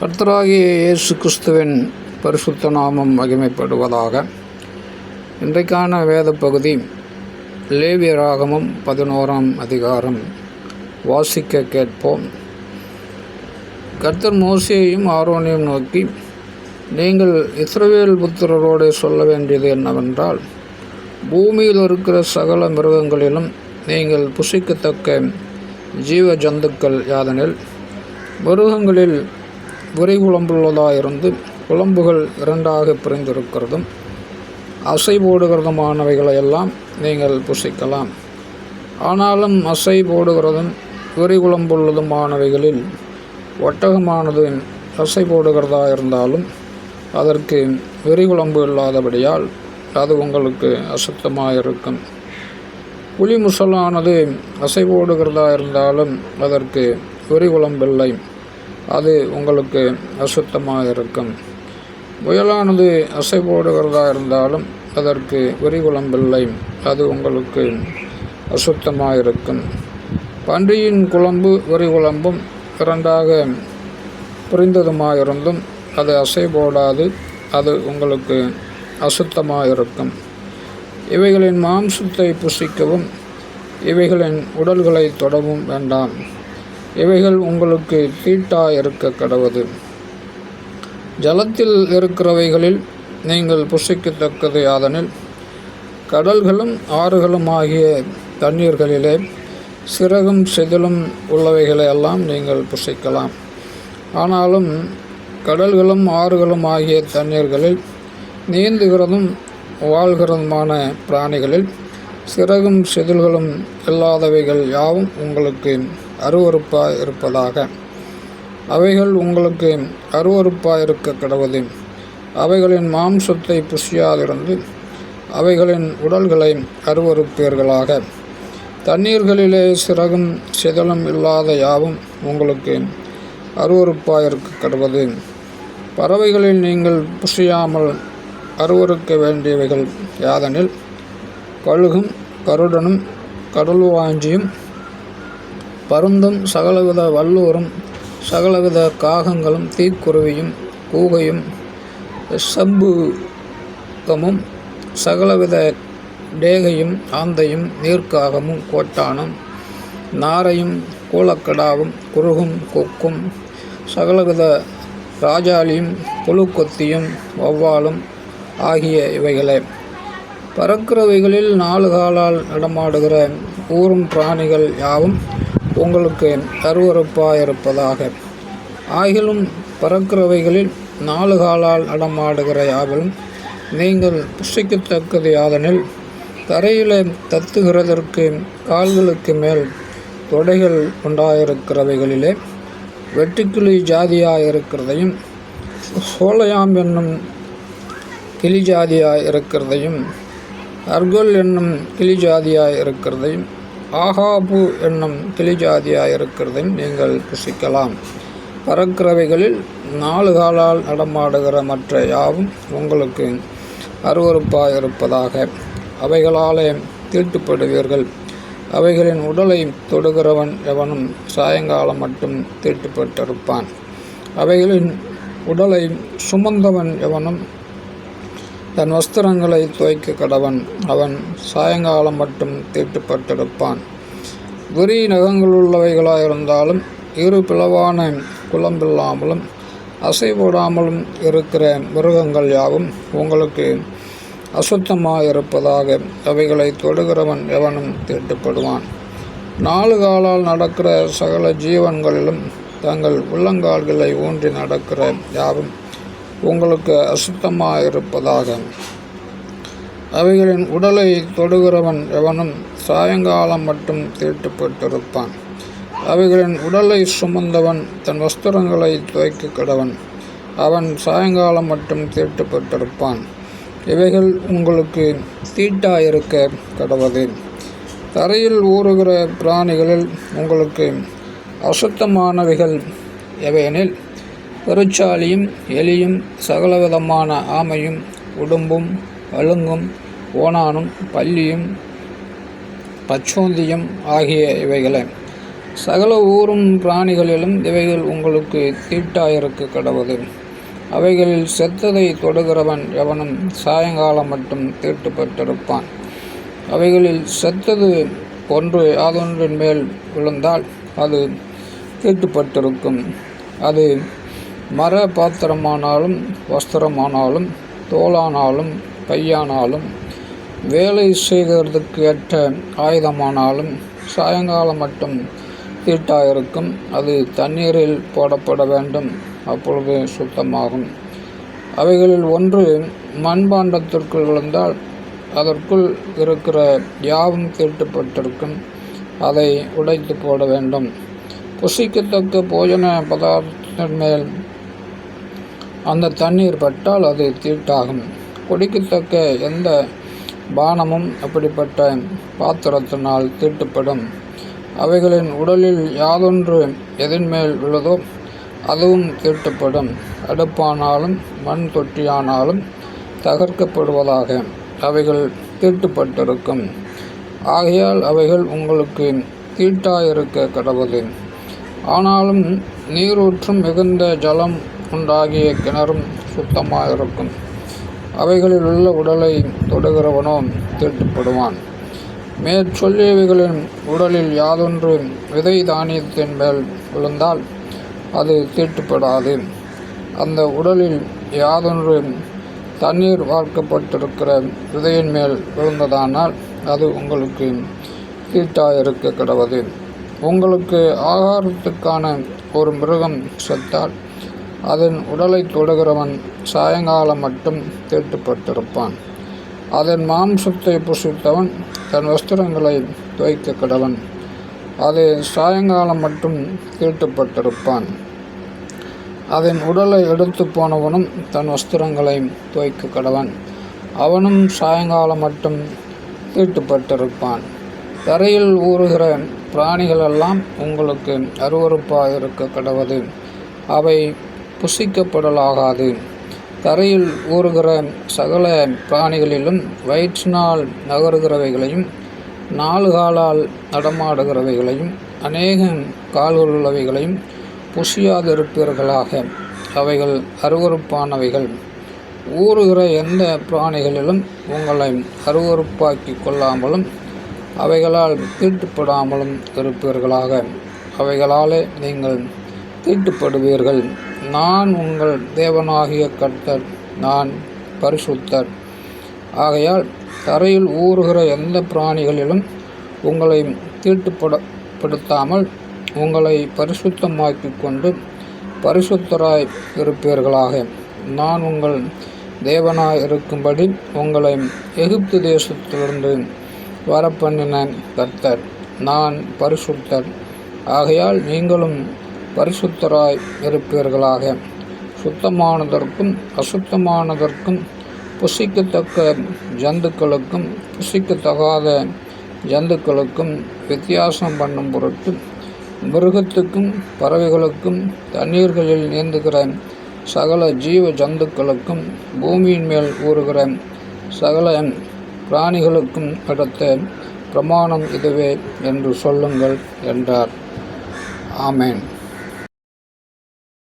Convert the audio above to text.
கர்த்தராகிய இயேசு கிறிஸ்துவின் பரிசுத்த நாமம் மகிமைப்படுவதாக. இன்றைக்கான வேத பகுதி லேவியராகமும் பதினோராம் அதிகாரம் வாசிக்க கேட்போம். கர்த்தர் மோசியையும் ஆரோனையும் நோக்கி நீங்கள் இஸ்ரவேல் புத்திரரோடு சொல்ல வேண்டியது என்னவென்றால் பூமியில் இருக்கிற சகல மிருகங்களிலும் நீங்கள் புசிக்கத்தக்க ஜீவ ஜந்துக்கள் யாதனில் மிருகங்களில் விரைகுழம்புள்ளதாயிருந்து குழம்புகள் இரண்டாக பிரிந்திருக்கிறதும் அசை போடுகிறதுமானவைகளையெல்லாம் நீங்கள் புசிக்கலாம். ஆனாலும் அசை போடுகிறதும் விரிகுழம்புள்ளதுமானவைகளில் ஒட்டகமானது அசை போடுகிறதா இருந்தாலும் அதற்கு விரிகுழம்பு இல்லாதபடியால் அது உங்களுக்கு அசுத்தமாயிருக்கும். புலி முசலானது அசை போடுகிறதா இருந்தாலும் அதற்கு விரிகுழம்பில்லை. அது உங்களுக்கு அசுத்தமாக இருக்கும். முயலானது அசை போடுகிறதா இருந்தாலும் அதற்கு விரிகுழம்பில்லை. அது உங்களுக்கு அசுத்தமாக இருக்கும். பன்றியின் குழம்பு விரிகுழம்பும் இரண்டாக புரிந்ததுமாயிருந்தும் அது அசை போடாது. அது உங்களுக்கு அசுத்தமாக இருக்கும். இவைகளின் மாம்சத்தை புசிக்கவும் இவைகளின் உடல்களை தொடவும் வேண்டாம். இவைகள் உங்களுக்கு தீட்டா இருக்க கடவுது. ஜலத்தில் இருக்கிறவைகளில் நீங்கள் புசிக்கத்தக்கது யாதனில் கடல்களும் ஆறுகளும் ஆகிய தண்ணீர்களிலே சிறகும் செதிலும் உள்ளவைகளை எல்லாம் நீங்கள் புசிக்கலாம். ஆனாலும் கடல்களும் ஆறுகளும் ஆகிய தண்ணீர்களில் நீந்துகிறதும் வாழ்கிறதுமான பிராணிகளில் சிறகும் செதில்களும் இல்லாதவைகள் யாவும் உங்களுக்கு அருவறுப்பாய் இருப்பதாக அவைகள் உங்களுக்கு அருவறுப்பாய் இருக்க கிடவது அவைகளின் மாம்சத்தை புசியாதிருந்து அவைகளின் உடல்களை அருவறுப்பீர்களாக தண்ணீர்களிலே சிறகும் சிதலும் இல்லாத யாவும் உங்களுக்கு அருவறுப்பாயிருக்க கடவுது பறவைகளில் நீங்கள் புசியாமல் அருவறுக்க வேண்டியவைகள் யாதெனில் கழுகும் கருடனும் கடல் வாஞ்சியும் பருந்தும் சகலவித வல்லூரும் சகலவித காகங்களும் தீக்குருவியும் கூகையும் சம்புகமும் சகலவித டேகையும் ஆந்தையும் நீர்க்காகமும் கோட்டானும் நாரையும் கூலக்கடாவும் குருகும் கொக்கும் சகலவித ராஜாளியும் புழுக்கொத்தியும் வௌவாலும் ஆகிய இவைகளே. பறக்கிறவைகளில் நாலு காலால் நடமாடுகிற ஊரும் பிராணிகள் யாவும் உங்களுக்கு அருவறுப்பாயிருப்பதாக ஆகிலும் பறக்கிறவைகளில் நாலு காலால் நடமாடுகிற யாவிலும் நீங்கள் புசிக்கத்தக்கது யாதனில் தரையிலே தத்துகிறதற்கு கால்களுக்கு மேல் தொடைகள் உண்டாயிருக்கிறவைகளிலே வெட்டுக்கிளி ஜாதியாயிருக்கிறதையும் சோலையாம் என்னும் கிளி ஜாதியாக இருக்கிறதையும் அர்கொல் என்னும் கிளி ஜாதியாக இருக்கிறதையும் ஆகாபு என்னும் கிளி இருக்கிறதையும் நீங்கள் புசிக்கலாம். பறக்கிறவைகளில் நாலு காலால் நடமாடுகிற மற்ற யாவும் உங்களுக்கு அருவறுப்பாக இருப்பதாக. அவைகளாலே தீட்டுப்படுவீர்கள். அவைகளின் உடலை தொடுகிறவன் எவனும் சாயங்காலம் மட்டும் தீட்டுப்பட்டிருப்பான். அவைகளின் உடலை சுமந்தவன் எவனும் தன் வஸ்திரங்களை துவைக்க கடவன். அவன் சாயங்காலம் மட்டும் தீட்டுப்பட்டிருப்பான். விரி நகங்களுள்ளவைகளாயிருந்தாலும் இரு பிளவான குழம்பில்லாமலும் அசைபோடாமலும் இருக்கிற மிருகங்கள் யாவும் உங்களுக்கு அசுத்தமாக இருப்பதாக அவைகளை தொடுகிறவன் எவனும் தீட்டுப்படுவான். நாலு காலால் நடக்கிற சகல ஜீவன்களிலும் தங்கள் உள்ளங்கால்களை ஊன்றி நடக்கிற யாவும் உங்களுக்கு அசுத்தமாக இருப்பதாக அவைகளின் உடலை தொடுகிறவன் எவனும் சாயங்காலம் மட்டும் தீட்டுப்பட்டிருப்பான். அவைகளின் உடலை சுமந்தவன் தன் வஸ்திரங்களை துவைக்க கடவன். அவன் சாயங்காலம் மட்டும் தீட்டுப்பட்டிருப்பான். இவைகள் உங்களுக்கு தீட்டாயிருக்க கடவது. தரையில் ஊறுகிற பிராணிகளில் உங்களுக்கு அசுத்தமானவைகள் எவையெனில்? பெருச்சாலியும் எலியும் சகலவிதமான ஆமையும் உடும்பும் அழுங்கும் ஓணானும் பல்லியும் பச்சோந்தியும் ஆகிய இவைகளே. சகல ஊரும் பிராணிகளிலும் இவைகள் உங்களுக்கு தீட்டாயிருக்க கடவுது அவைகளில் செத்ததை தொடுகிறவன் எவனும் சாயங்காலம் மட்டும் தீட்டுப்பட்டிருப்பான். அவைகளில் செத்தது ஒன்று யாதொன்றின் மேல் விழுந்தால் அது தீட்டுப்பட்டிருக்கும். அது மர பாத்திரமானாலும் வஸ்திரமானாலும் தோலானாலும் பையானாலும் வேலை செய்கிறதுக்கு ஏற்ற ஆயுதமானாலும் சாயங்காலம் மட்டும் தீட்டாயிருக்கும் அது தண்ணீரில் போடப்பட வேண்டும். அப்பொழுது சுத்தமாகும். அவைகளில் ஒன்று மண்பாண்டத்திற்குள் விழுந்தால் அதற்குள் இருக்கிற யாவும் தீட்டுப்பட்டிருக்கும். அதை உடைத்து போட வேண்டும். புசிக்கத்தக்க போஜன பதார்த்தத்தின் மேல் அந்த தண்ணீர் பட்டால் அது தீட்டாகும். குடிக்கத்தக்க எந்த பானமும் அப்படிப்பட்ட பாத்திரத்தினால் தீட்டுப்படும். அவைகளின் உடலில் யாதொன்று எதின்மேல் உள்ளதோ அதுவும் தீட்டுப்படும். அடுப்பானாலும் மண் தொட்டியானாலும் தகர்க்கப்படுவதாக அவைகள் தீட்டுப்பட்டிருக்கும். ஆகையால் அவைகள் உங்களுக்கு தீட்டாயிருக்க கடவுது ஆனாலும் நீரூற்றும் மிகுந்த ஜலம் உண்டாகிய கிணறும் சுத்தமாக இருக்கும் அவைகளில் உள்ள உடலை தொடுகிறவனோ தீட்டுப்படுவான் மேற்சொல்லியவைகளின் உடலில் யாதொன்று விதை தானியத்தின் மேல் விழுந்தால் அது தீட்டுப்படாது அந்த உடலில் யாதொன்று தண்ணீர் வார்க்கப்பட்டிருக்கிற விதையின் மேல் விழுந்ததானால் அது உங்களுக்கு தீட்டாயிருக்க கிடவது. உங்களுக்கு ஆகாரத்துக்கான ஒரு மிருகம் செத்தால் அதன் உடலை தொடுகிறவன் சாயங்காலம் மட்டும் தீட்டுப்பட்டிருப்பான். அதன் மாம்சத்தை புசித்தவன் தன் வஸ்திரங்களை துவைக்க கடவன். அது சாயங்காலம் மட்டும் தீட்டுப்பட்டிருப்பான். அதன் உடலை எடுத்து போனவனும் தன் வஸ்திரங்களை துவைக்க கடவன். அவனும் சாயங்காலம் மட்டும் தீட்டுப்பட்டிருப்பான். தரையில் ஊறுகிற பிராணிகளெல்லாம் உங்களுக்கு அருவறுப்பாக இருக்க கடவது. அவை புசிக்கப்படலாகாது. தரையில் ஊறுகிற சகல பிராணிகளிலும் வயிற்றினால் நகருகிறவைகளையும் நாலு காலால் நடமாடுகிறவைகளையும் அநேக கால்கள் உள்ளவைகளையும் புசியாதிருப்பீர்களாக. அவைகள் அருவறுப்பானவைகள் ஊறுகிற எந்த பிராணிகளிலும் உங்களை அருவறுப்பாக்கி கொள்ளாமலும் அவைகளால் தீட்டுப்படாமலும் இருப்பீர்களாக. அவைகளாலே நீங்கள் தீட்டுப்படுவீர்கள். நான் உங்கள் தேவனாகிய கர்த்தர் நான் பரிசுத்தர். ஆகையால் தரையில் ஊறுகிற எந்த பிராணிகளிலும் உங்களை தீட்டுப்படப்படுத்தாமல் உங்களை பரிசுத்தமாக்கிக் கொண்டு பரிசுத்தராய் இருப்பீர்களாக. நான் உங்கள் தேவனாய் இருக்கும்படி உங்களை எகிப்து தேசத்திலிருந்து வரப்பண்ணினேன் கர்த்தர். நான் பரிசுத்தர். ஆகையால் நீங்களும் பரிசுத்தராய் இருப்பீர்களாக. சுத்தமானதற்கும் அசுத்தமானதற்கும் புசிக்கத்தக்க ஜந்துக்களுக்கும் புசிக்கத்தகாத ஜந்துக்களுக்கும் வித்தியாசம் பண்ணும் பொருட்டு மிருகத்துக்கும் பறவைகளுக்கும் தண்ணீர்களில் நீந்துகிற சகல ஜீவ ஜந்துக்களுக்கும் பூமியின் மேல் ஊறுகிற சகல பிராணிகளுக்கும் அடுத்த பிரமாணம் இதுவே என்று சொல்லுங்கள் என்றார். ஆமேன்.